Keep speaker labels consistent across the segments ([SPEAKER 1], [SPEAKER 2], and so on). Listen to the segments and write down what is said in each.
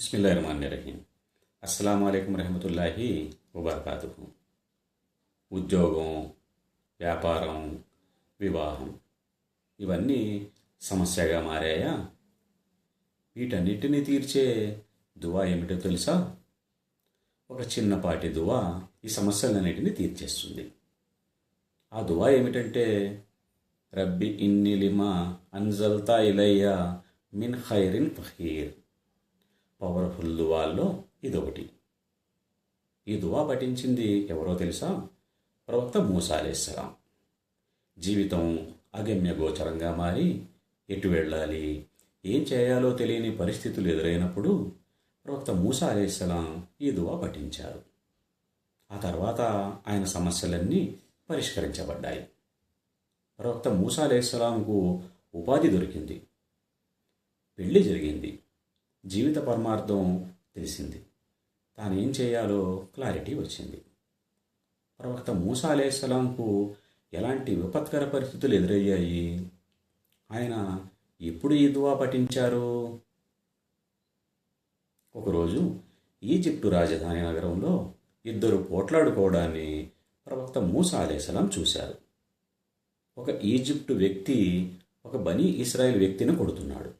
[SPEAKER 1] బిస్మిల్లా రహమాన్ రహీం అస్సలం అయికం రహమతుల్లాహి వబర్కాతు ఉద్యోగం వ్యాపారం వివాహం ఇవన్నీ సమస్యగా మారాయా? వీటన్నిటినీ తీర్చే దువా ఏమిటో తెలుసా? ఒక చిన్నపాటి దువా ఈ సమస్యలన్నిటిని తీర్చేస్తుంది. ఆ దువా ఏమిటంటే రబ్బి ఇన్ని లిమా అన్జల్తా ఇలయ్య మిన్ ఖైరిన్ ఫహీర్ పవర్ఫుల్ దువాల్లో ఇదొకటి. ఈ దువా పఠించింది ఎవరో తెలుసా? ప్రవక్త మూసా జీవితం అగమ్య గోచరంగా మారి ఎటు వెళ్ళాలి ఏం చేయాలో తెలియని పరిస్థితులు ఎదురైనప్పుడు ప్రవక్త మూసా అలేస్సలాం ఈ దువా పఠించారు. ఆ తర్వాత ఆయన సమస్యలన్నీ పరిష్కరించబడ్డాయి. ప్రవక్త మూసా అలేస్సలాంకు ఉపాధి దొరికింది. పెళ్ళి జరిగింది. జీవిత పరమార్థం తెలిసింది. తాను ఏం చేయాలో క్లారిటీ వచ్చింది. ప్రవక్త మూసా అలేస్సలాంకు ఎలాంటి విపత్కర పరిస్థితులు ఎదురయ్యాయి? ఆయన ఎప్పుడు ఈ దువా పఠించారు? ఒకరోజు ఈజిప్టు రాజధాని నగరంలో ఇద్దరు పోట్లాడుకోవడాన్ని ప్రవక్త మూసా అలేసలాం చూశారు. ఒక ఈజిప్టు వ్యక్తి ఒక బనీ ఇస్రాయిల్ వ్యక్తిని కొడుతున్నాడు.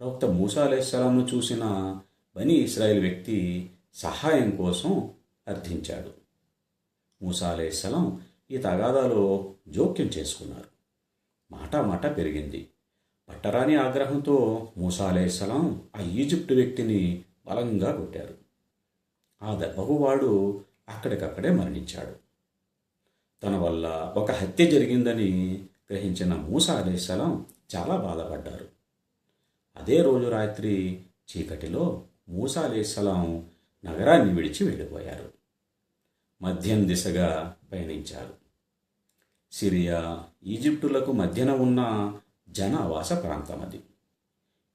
[SPEAKER 1] ప్రవక్త మూసా అలేస్సలాంను చూసిన బనీ ఇస్రాయిల్ వ్యక్తి సహాయం కోసం అర్థించాడు. మూసా అలేస్సలాం ఈ తగాదాలో జోక్యం చేసుకున్నారు. మాట మాట పెరిగింది. పట్టరాని ఆగ్రహంతో మూసా అలేస్సలాం ఆ ఈజిప్టు వ్యక్తిని బలంగా కొట్టారు. ఆ దెబ్బకు వాడు అక్కడికక్కడే మరణించాడు. తన వల్ల ఒక హత్య జరిగిందని గ్రహించిన మూసా అలేస్సలాం చాలా బాధపడ్డారు. అదే రోజు రాత్రి చీకటిలో మూసాలేసలాం నగరాన్ని విడిచి వెళ్ళిపోయారు. మధ్యం దిశగా పయనించారు. సిరియా ఈజిప్టులకు మధ్యన ఉన్న జనావాస ప్రాంతం అది.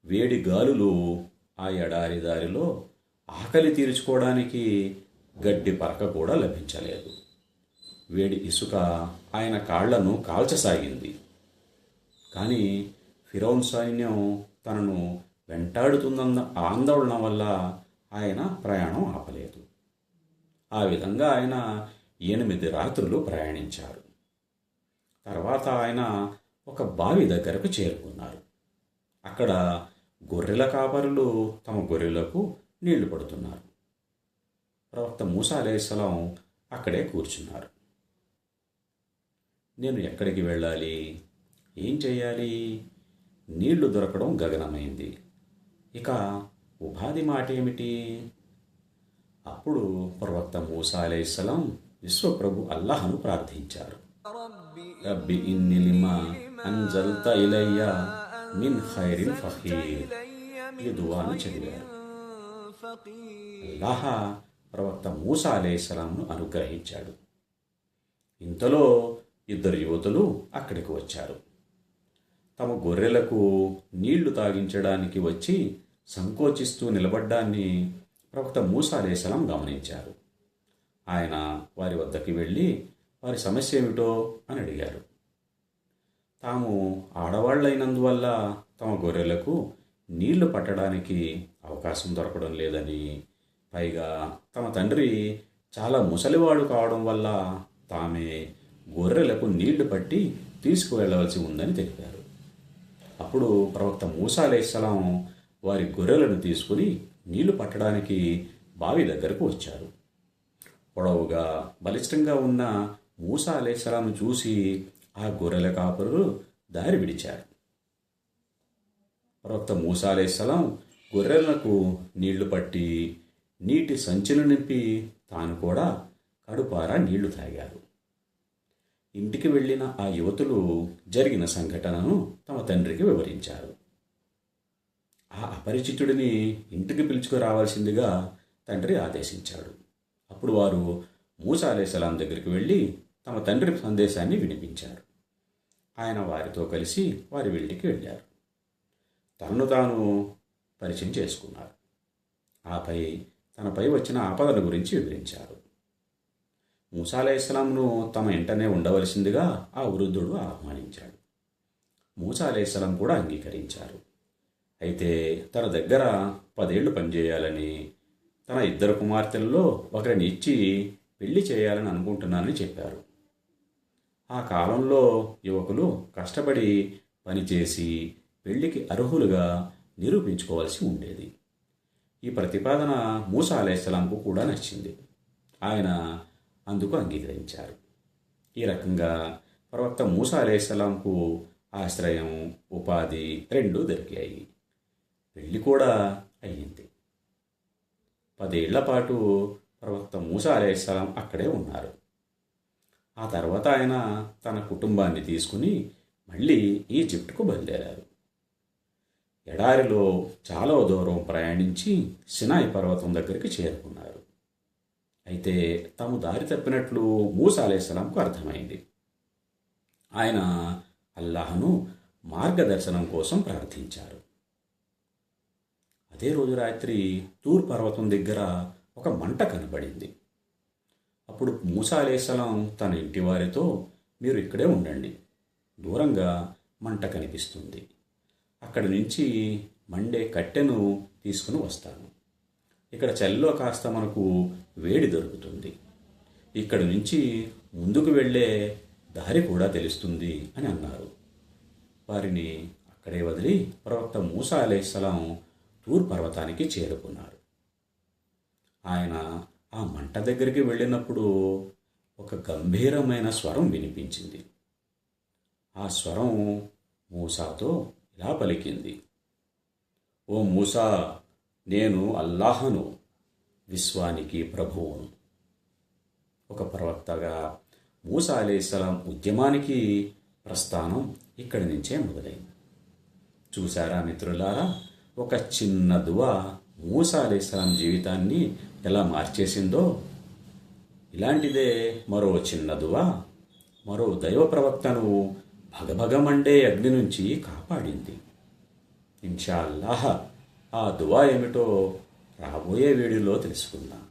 [SPEAKER 1] వేడి గాలులు ఆ ఎడారి దారిలో ఆకలి తీర్చుకోవడానికి గడ్డి పరక కూడా లభించలేదు. వేడి ఇసుక ఆయన కాళ్ళను కాల్చసాగింది. కానీ ఫిరౌన్ సైన్యం తనను వెంటాడుతుందన్న ఆందోళన వల్ల ఆయన ప్రయాణం ఆపలేదు. ఆ విధంగా ఆయన ఎనిమిది రాత్రులు ప్రయాణించారు. తర్వాత ఆయన ఒక బావి దగ్గరకు చేరుకున్నారు. అక్కడ గొర్రెల కాపరులు తమ గొర్రెలకు నీళ్ళు పడుతున్నారు. ప్రవక్త మూసా అలేస్సలాం అక్కడే కూర్చున్నారు. నేను ఎక్కడికి వెళ్ళాలి? ఏం చేయాలి? నీళ్ళు దొరకడం గగనమైంది. ఇక ఉపాధి మాట ఏమిటి అప్పుడు ప్రవక్త మూసా అలైహిస్సలాం విశ్వప్రభు అల్లాహను ప్రార్థించారు. రబ్బి ఇన్ని లిమా అన్జల్త ఇలయ్య మిన్ ఖైరిన్ ఫహీర్ ఈ దువాను చదివారు. అల్లాహ ప్రవక్త మూసా అలైహిస్సలాంను అనుగ్రహించాడు. ఇంతలో ఇద్దరు యువతులు అక్కడికి వచ్చారు. తమ గొర్రెలకు నీళ్ళు తాగించడానికి వచ్చి సంకోచిస్తూ నిలబడ్డాన్ని ప్రవక్త మూసాలేసలం గమనించారు. ఆయన వారి వద్దకి వెళ్ళి వారి సమస్య ఏమిటో? అని అడిగారు. తాము ఆడవాళ్ళైనందువల్ల తమ గొర్రెలకు నీళ్ళు పట్టడానికి అవకాశం దొరకడం లేదని పైగా తమ తండ్రి చాలా ముసలివాడు కావడం వల్ల తామే గొర్రెలకు నీళ్ళు పట్టి తీసుకువెళ్ళవలసి ఉందని తెలిపారు. అప్పుడు ప్రవక్త మూసా అలైహిస్సలాం వారి గొర్రెలను తీసుకుని నీళ్ళు పట్టడానికి బావి దగ్గరకు వచ్చారు. పొడవుగా బలిష్టంగా ఉన్న మూసా అలైహిస్సలాం చూసి ఆ గొర్రెల కాపరులు దారి విడిచారు. ప్రవక్త మూసా అలైహిస్సలాం గొర్రెలకు నీళ్ళు పట్టి నీటి సంచులు నింపి తాను కూడా కడుపారా నీళ్ళు తాగారు. ఇంటికి వెళ్ళిన ఆ యువతులు జరిగిన సంఘటనను తమ తండ్రికి వివరించారు. ఆ అపరిచితుడిని ఇంటికి పిలుచుకురావాల్సిందిగా తండ్రి ఆదేశించాడు. అప్పుడు వారు మూసా అలేసలాం దగ్గరికి వెళ్ళి తమ తండ్రి సందేశాన్ని వినిపించారు. ఆయన వారితో కలిసి వారి వెళ్ళికి వెళ్ళారు. తనను తాను పరిచయం చేసుకున్నారు. ఆపై తనపై వచ్చిన ఆపదల గురించి వివరించారు. మూసా అలైహిస్సలాంను తమ ఇంటనే ఉండవలసిందిగా ఆ వృద్ధుడు ఆహ్వానించాడు. మూసా కూడా అంగీకరించారు. అయితే తన దగ్గర పదేళ్ళు పనిచేయాలని తన ఇద్దరు కుమార్తెల్లో ఒకరిని ఇచ్చి పెళ్ళి చేయాలని అనుకుంటున్నానని చెప్పారు. ఆ కాలంలో యువకులు కష్టపడి పనిచేసి పెళ్ళికి అర్హులుగా నిరూపించుకోవాల్సి ఉండేది. ఈ ప్రతిపాదన మూసా కూడా నచ్చింది. ఆయన అందుకు అంగీకరించారు. ఈ రకంగా ప్రవక్త మూసా అలైహిస్సలాంకు ఆశ్రయం ఉపాధి రెండూ దొరికాయి. పెళ్ళి కూడా అయ్యింది. పదేళ్ళ పాటు ప్రవక్త మూసా అలైహిస్సలాం అక్కడే ఉన్నారు. ఆ తర్వాత ఆయన తన కుటుంబాన్ని తీసుకుని మళ్ళీ ఈజిప్ట్కు బయలుదేరారు. ఎడారిలో చాలా దూరం ప్రయాణించి సినాయి పర్వతం దగ్గరికి చేరుకున్నారు. అయితే తాము దారి తప్పినట్లు మూసాలేసలాంకు అర్థమైంది. ఆయన అల్లాహను మార్గదర్శనం కోసం ప్రార్థించారు. అదే రోజు రాత్రి తూర్ పర్వతం దగ్గర ఒక మంట కనబడింది. అప్పుడు మూసా తన ఇంటి వారితో మీరు ఇక్కడే ఉండండి. దూరంగా మంట కనిపిస్తుంది. అక్కడి నుంచి మండే కట్టెను తీసుకుని వస్తాను. ఇక్కడ చలిలో కాస్త మనకు వేడి దొరుకుతుంది. ఇక్కడి నుంచి ముందుకు వెళ్ళే దారి కూడా తెలుస్తుంది అని అన్నారు. వారిని అక్కడే వదిలి ప్రవక్త మూసా అలైహిస్సలాం తూర్ పర్వతానికి చేరుకున్నారు. ఆయన ఆ మంట దగ్గరికి వెళ్ళినప్పుడు ఒక గంభీరమైన స్వరం వినిపించింది. ఆ స్వరం మూసాతో ఇలా పలికింది. ఓ మూసా నేను అల్లాహను విశ్వానికి ప్రభువును. ఒక ప్రవక్తగా మూసా అలీస్లాం ఉద్యమానికి ప్రస్థానం ఇక్కడి నుంచే మొదలైంది. చూసారా మిత్రులారా? ఒక చిన్న దువా మూసా అలీస్లాం జీవితాన్ని ఎలా మార్చేసిందో? ఇలాంటిదే మరో చిన్న దువా మరో దైవ ప్రవక్తను భగభగమండే అగ్ని నుంచి కాపాడింది. ఇన్షాల్లాహ్ ఆ దువా ఏమిటో రాబోయే వీడియోలో తెలుసుకుందాం.